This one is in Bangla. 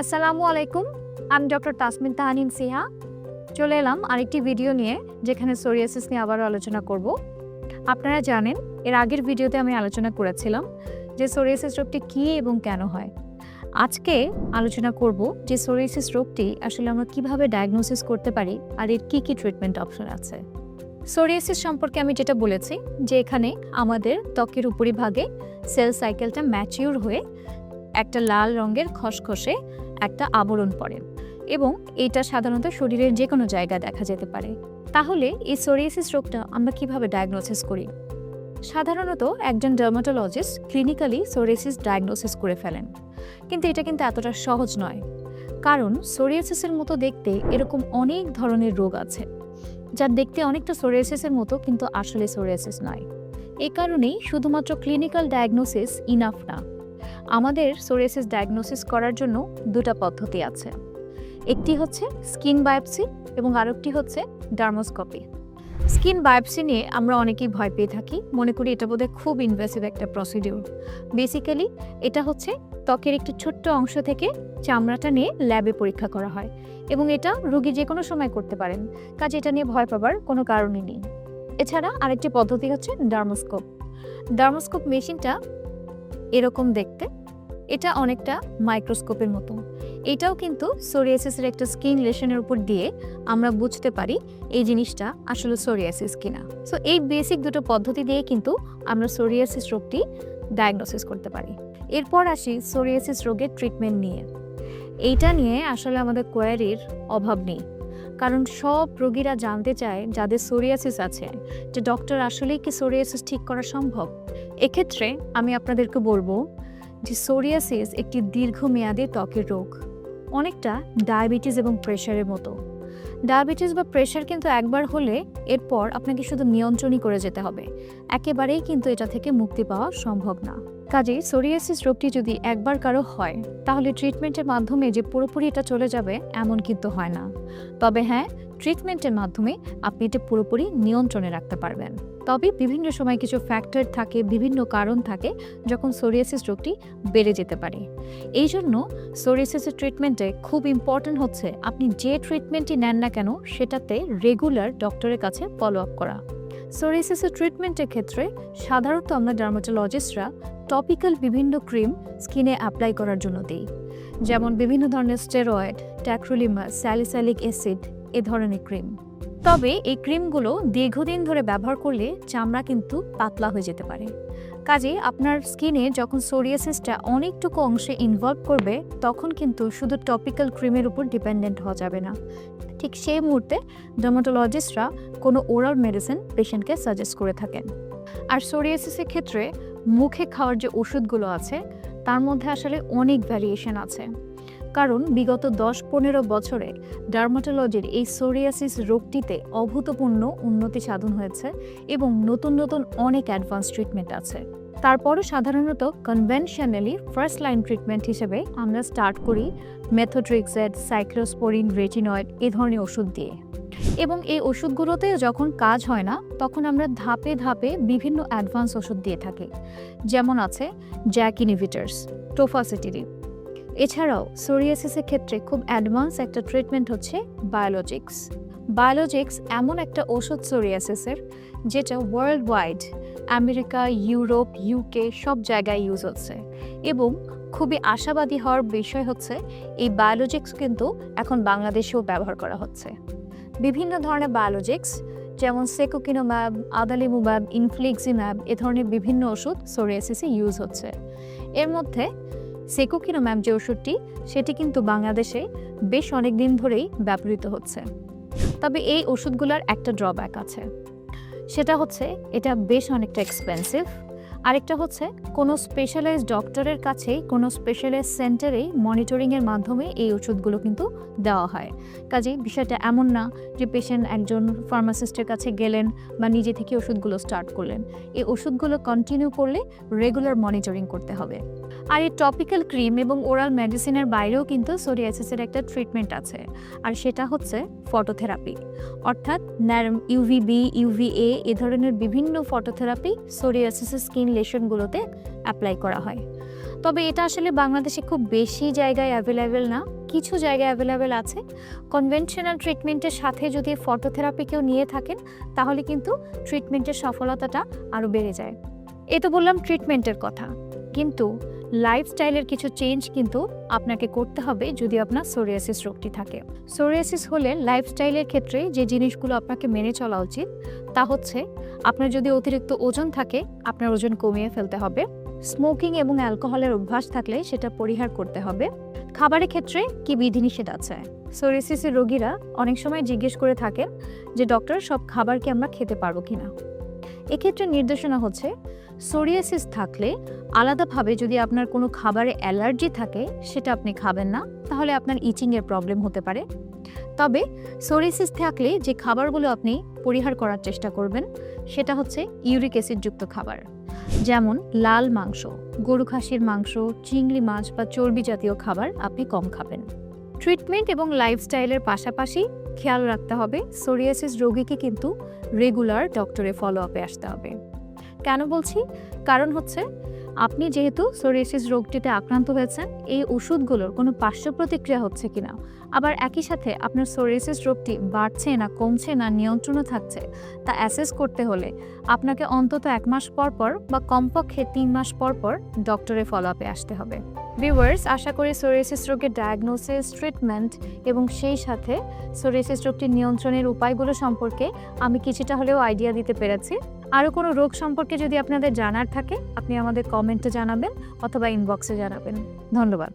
আসসালামু আলাইকুম আমি ডক্টর তাসমিন তাহানিন সিহা চলে এলাম আরেকটি ভিডিও নিয়ে, যেখানে সোরিয়াসিস নিয়ে আবারও আলোচনা করব। আপনারা জানেন, এর আগের ভিডিওতে আমি আলোচনা করেছিলাম যে সোরিয়াসিস রোগটি কী এবং কেন হয়। আজকে আলোচনা করব যে সোরিয়াসিস রোগটি আসলে আমরা কীভাবে ডায়াগনোসিস করতে পারি আর এর কী কী ট্রিটমেন্ট অপশন আছে। সোরিয়াসিস সম্পর্কে আমি যেটা বলেছি, যে এখানে আমাদের ত্বকের উপরিভাগে সেল সাইকেলটা ম্যাচিউর হয়ে একটা লাল রঙের খসখসে একটা আবরণ পড়ে এবং এটা সাধারণত শরীরের যে কোনো জায়গায় দেখা যেতে পারে। তাহলে এই সোরিয়াসিস রোগটা আমরা কীভাবে ডায়াগনোসিস করি? সাধারণত একজন ডার্মাটোলজিস্ট ক্লিনিক্যালি সোরিয়াসিস ডায়াগনোসিস করে ফেলেন। কিন্তু এটা কিন্তু এতটা সহজ নয়। কারণ সোরিয়াসিসের মতো দেখতে এরকম অনেক ধরনের রোগ আছে, যা দেখতে অনেকটা সোরিয়াসিসের মতো কিন্তু আসলে সোরিয়াসিস নয়। এই কারণেই শুধুমাত্র ক্লিনিক্যাল ডায়াগনোসিস ইনাফ না। আমাদের সোরিয়াসিস ডায়াগনোসিস করার জন্য দুটো পদ্ধতি আছে। একটি হচ্ছে স্কিন বায়োপসি এবং আরেকটি হচ্ছে ডার্মোস্কপি স্কিন বায়োপসি নিয়ে আমরা অনেকেই ভয় পেয়ে থাকি, মনে করি এটা বোধহয় খুব ইনভেসিভ একটা প্রসিডিউর বেসিক্যালি এটা হচ্ছে ত্বকের একটি ছোট্ট অংশ থেকে চামড়াটা নিয়ে ল্যাবে পরীক্ষা করা হয় এবং এটা রোগী যে কোনো সময় করতে পারেন, কাজে এটা নিয়ে ভয় পাবার কোনো কারণই নেই। এছাড়া আরেকটি পদ্ধতি হচ্ছে ডার্মোস্কোপ ডার্মোস্কোপ মেশিনটা এরকম দেখতে। এটা অনেকটা মাইক্রোস্কোপের মতো এটাও কিন্তু সোরিয়াসিসের একটা স্কিন লেশনের উপর দিয়ে আমরা বুঝতে পারি এই জিনিসটা আসলে সোরিয়াসিস কিনা। সো এই বেসিক দুটো পদ্ধতি দিয়ে কিন্তু আমরা সোরিয়াসিস রোগটি ডায়াগনোসিস করতে পারি। এরপর আসি সোরিয়াসিস রোগের ট্রিটমেন্ট নিয়ে। এইটা নিয়ে আসলে আমাদের কোয়ারির অভাব নেই। কারণ সব রোগীরা জানতে চায় যাদের সোরিয়াসিস আছে যে ডক্টর আসলেই কি সোরিয়াসিস ঠিক করা সম্ভব? এক্ষেত্রে আমি আপনাদেরকে বলব যে সোরিয়াসিস একটি দীর্ঘমেয়াদী ত্বকের রোগ, অনেকটা ডায়াবেটিস এবং প্রেশারের মতো। ডায়াবেটিস বা প্রেশার কিন্তু একবার হলে এরপর আপনাকে শুধু নিয়ন্ত্রণই করে যেতে হবে। একেবারেই কিন্তু এটা থেকে মুক্তি পাওয়া সম্ভব না। কাজেই সোরিয়াসিস রোগটি যদি একবার কারও হয়, তাহলে ট্রিটমেন্টের মাধ্যমে যে পুরোপুরি এটা চলে যাবে এমন কিন্তু হয় না। তবে হ্যাঁ ট্রিটমেন্টের মাধ্যমে আপনি এটা পুরোপুরি নিয়ন্ত্রণে রাখতে পারবেন। তবে বিভিন্ন সময় কিছু ফ্যাক্টর থাকে, বিভিন্ন কারণ থাকে যখন সোরিয়াসিস রোগটি বেড়ে যেতে পারে। এই জন্য সোরিয়াসিসের ট্রিটমেন্টে খুব ইম্পর্ট্যান্ট হচ্ছে আপনি যে ট্রিটমেন্টই নেন না কেন সেটাতে রেগুলার ডক্টরের কাছে ফলো আপ করা। সোরিয়াসিসের ট্রিটমেন্টের ক্ষেত্রে সাধারণত আমরা ডার্মাটোলজিস্টরা টপিক্যাল বিভিন্ন ক্রিম স্কিনে অ্যাপ্লাই করার জন্য দিই। যেমন বিভিন্ন ধরনের স্টেরয়েড ট্যাক্রোলিমা স্যালিসালিক অ্যাসিড এ ধরনের ক্রিম তবে এই ক্রিমগুলো দীর্ঘদিন ধরে ব্যবহার করলে চামড়া কিন্তু পাতলা হয়ে যেতে পারে। কাজে আপনার স্কিনে যখন সোরিয়াসিসটা অনেকটুকু অংশে ইনভলভ করবে, তখন কিন্তু শুধু টপিক্যাল ক্রিমের উপর ডিপেন্ডেন্ট হওয়া যাবে না। ঠিক সেই মুহূর্তে ডার্মাটোলজিস্টরা কোনো ওরাল মেডিসিন পেশেন্টকে সাজেস্ট করে থাকেন। আর সোরিয়াসিসের ক্ষেত্রে মুখে খাওয়ার যে ওষুধগুলো আছে, তার মধ্যে আসলে অনেক ভ্যারিয়েশন আছে। কারণ বিগত দশ পনেরো বছরে ডার্মাটোলজির এই সোরিয়াসিস রোগটিতে অভূতপূর্ণ উন্নতি সাধন হয়েছে এবং নতুন নতুন অনেক অ্যাডভান্স ট্রিটমেন্ট আছে। তারপরও সাধারণত কনভেনশনালি ফার্স্ট লাইন ট্রিটমেন্ট হিসেবে আমরা স্টার্ট করি মেথোট্রিক্সেড সাইক্লোস্পোরিন, রেটিনয়েড এ ধরনের ওষুধ দিয়ে। এবং এই ওষুধগুলোতে যখন কাজ হয় না, তখন আমরা ধাপে ধাপে বিভিন্ন অ্যাডভান্স ওষুধ দিয়ে থাকি। যেমন আছে জ্যাক ইনিভিটার্স টোফাসিটিরি এছাড়াও সোরিয়াসিসের ক্ষেত্রে খুব অ্যাডভান্স একটা ট্রিটমেন্ট হচ্ছে বায়োলজিক্স বায়োলজিক্স এমন একটা ওষুধ সোরিয়াসিসের যেটা world wide America, Europe UK সব জায়গায় ইউজ হচ্ছে। এবং খুবই আশাবাদী হওয়ার বিষয় হচ্ছে, এই বায়োলজিক্স কিন্তু এখন বাংলাদেশেও ব্যবহার করা হচ্ছে। বিভিন্ন ধরনের বায়োলজিক্স যেমন সেকোকিনোম্যাব আদালিমুম্যাব ইনফ্লিক্সিম্যাব এ ধরনের বিভিন্ন ওষুধ সোরিয়াসিসে ইউজ হচ্ছে। এর মধ্যে সেকোকিনোম্যাব যে ওষুধটি, সেটি কিন্তু বাংলাদেশে বেশ অনেক দিন ধরেই ব্যবহৃত হচ্ছে। তবে এই ওষুধগুলোর একটা ড্রব্যাক আছে। সেটা হচ্ছে, এটা বেশ অনেকটা এক্সপেন্সিভ আরেকটা হচ্ছে, কোনো স্পেশালাইজড ডক্টরের কাছেই, কোনো স্পেশালাইজড সেন্টারেই মনিটরিংয়ের মাধ্যমে এই ওষুধগুলো কিন্তু দেওয়া হয়। কাজেই বিষয়টা এমন না যে পেশেন্ট একজন ফার্মাসিস্টের কাছে গেলেন বা নিজে থেকে ওষুধগুলো স্টার্ট করলেন। এই ওষুধগুলো কন্টিনিউ করলে রেগুলার মনিটরিং করতে হবে। আর এই টপিক্যাল ক্রিম এবং ওরাল মেডিসিনের বাইরেও কিন্তু সোরিয়াসিসের একটা ট্রিটমেন্ট আছে। আর সেটা হচ্ছে ফটোথেরাপি অর্থাৎ ন্যারম ইউভিবি ইউভিএ এ ধরনের বিভিন্ন ফটোথেরাপি সোরিয়াসিসের স্কিন লেশনগুলোতে অ্যাপ্লাই করা হয়। তবে এটা আসলে বাংলাদেশে খুব বেশি জায়গায় অ্যাভেলেবেল না, কিছু জায়গায় অ্যাভেলেবেল আছে। কনভেনশনাল ট্রিটমেন্টের সাথে যদি ফটোথেরাপি কেউ নিয়ে থাকেন, তাহলে কিন্তু ট্রিটমেন্টের সফলতাটা আরও বেড়ে যায়। এ তো বললাম ট্রিটমেন্টের কথা। কিন্তু লাইফস্টাইলের কিছু চেঞ্জ কিন্তু আপনাকে করতে হবে যদি আপনার সোরিয়াসিস রোগটি থাকে। সোরিয়াসিস হলে লাইফস্টাইলের ক্ষেত্রে যে জিনিসগুলো আপনাকে মেনে চলা উচিত, তা হচ্ছে আপনার যদি অতিরিক্ত ওজন থাকে, আপনার ওজন কমিয়ে ফেলতে হবে। স্মোকিং এবং অ্যালকোহলের অভ্যাস থাকলে সেটা পরিহার করতে হবে। খাবারের ক্ষেত্রে কি বিধিনিষেধ আছে? সোরিয়াসিসের রোগীরা অনেক সময় জিজ্ঞেস করে থাকেন যে, ডক্টর, সব খাবার কি আমরা খেতে পারব কিনা? এক্ষেত্রে নির্দেশনা হচ্ছে সোরিয়াসিস থাকলে আলাদাভাবে যদি আপনার কোনো খাবারে অ্যালার্জি থাকে, সেটা আপনি খাবেন না, তাহলে আপনার ইচিংয়ের প্রবলেম হতে পারে। তবে সোরিয়াসিস থাকলে যে খাবারগুলো আপনি পরিহার করার চেষ্টা করবেন, সেটা হচ্ছে ইউরিক অ্যাসিডযুক্ত খাবার। যেমন লাল মাংস, গরু খাসির মাংস, চিংড়ি মাছ বা চর্বি জাতীয় খাবার আপনি কম খাবেন। ট্রিটমেন্ট এবং লাইফস্টাইলের পাশাপাশি খেয়াল রাখতে হবে, সোরিয়াসিস রোগীকে কিন্তু রেগুলার ডক্টরে ফলো আপে আসতে হবে। কেন বলছি? কারণ হচ্ছে, আপনি যেহেতু সোরিয়াসিস রোগটিতে আক্রান্ত হয়েছেন, এই ওষুধগুলোর কোনো পার্শ্ব প্রতিক্রিয়া হচ্ছে কিনা? আবার একই সাথে আপনার সোরিয়াসিস রোগটি বাড়ছে না, কমছে না, নিয়ন্ত্রণে থাকছে, তা অ্যাসেস করতে হলে আপনাকে অন্তত এক মাস পর পর বা কমপক্ষে তিন মাস পর পর ডক্টরে ফলো আপে আসতে হবে। ভিউয়ার্স আশা করি সোরিয়াসিস রোগের ডায়াগনোসিস ট্রিটমেন্ট এবং সেই সাথে সোরিয়াসিস রোগটির নিয়ন্ত্রণের উপায়গুলো সম্পর্কে আমি কিছুটা হলেও আইডিয়া দিতে পেরেছি। আরও কোনো রোগ সম্পর্কে যদি আপনাদের জানার থাকে, আপনি আমাদের কমেন্টে জানাবেন অথবা ইনবক্সে জানাবেন। ধন্যবাদ।